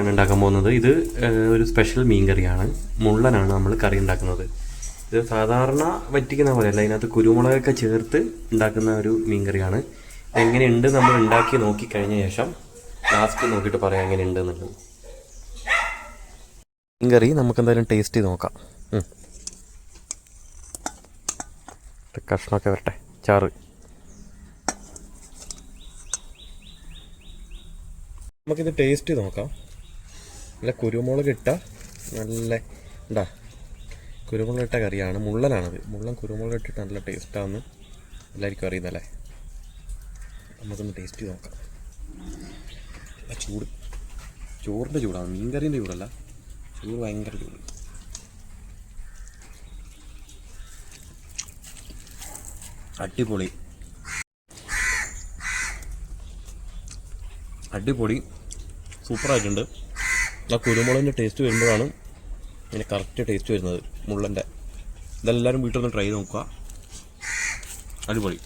ആണ് ഉണ്ടാക്കാൻ പോകുന്നത്. ഇത് ഒരു സ്പെഷ്യൽ മീൻ കറിയാണ് മുള്ളനാണ് നമ്മൾ കറി ഉണ്ടാക്കുന്നത്. ഇത് സാധാരണ വറ്റിക്കുന്ന പോലെയല്ല ഇതിനകത്ത് കുരുമുളകൊക്കെ ചേർത്ത് ഉണ്ടാക്കുന്ന ഒരു മീൻ കറിയാണ് എങ്ങനെയുണ്ട് നമ്മൾ ഉണ്ടാക്കി നോക്കിക്കഴിഞ്ഞ ശേഷം ലാസ്റ്റ് നോക്കിയിട്ട് പറയാം എങ്ങനെയുണ്ട് എന്നുള്ളത് മീൻ കറി നമുക്ക് എന്തായാലും ടേസ്റ്റ് നോക്കാം. കഷ്ണമൊക്കെ വരട്ടെ ചാറ്. നമുക്കിത് ടേസ്റ്റ് നോക്കാം. നല്ല കുരുമുളക് ഇട്ട നല്ല ഉണ്ടാ കുരുമുളക് ഇട്ട കറിയാണ്. മുള്ളനാണത്. മുള്ളൻ കുരുമുളക് ഇട്ടിട്ട് നല്ല ടേസ്റ്റാണെന്ന് എല്ലാവർക്കും അറിയുന്നല്ലേ നമുക്കൊന്ന് ടേസ്റ്റ് ചെയ്ത് നോക്കാം. നല്ല ചൂട്. ചോറിന്റെ ചൂടാണ്. മീൻ കറീന്റെ ചൂടല്ല. ചൂട് ഭയങ്കര ചൂട്. അടിപൊളി. അടിപൊളി. സൂപ്പറായിട്ടുണ്ട്. ആ കുരുമുളകിന്റെ ടേസ്റ്റ് വരുമ്പോഴാണ് ഇതിന് കറക്റ്റ് ടേസ്റ്റ് വരുന്നത് മുള്ളന്റെ ഇതെല്ലാവരും വീട്ടിൽ ഒന്ന് ട്രൈ ചെയ്ത് നോക്കുക. അടിപൊളി.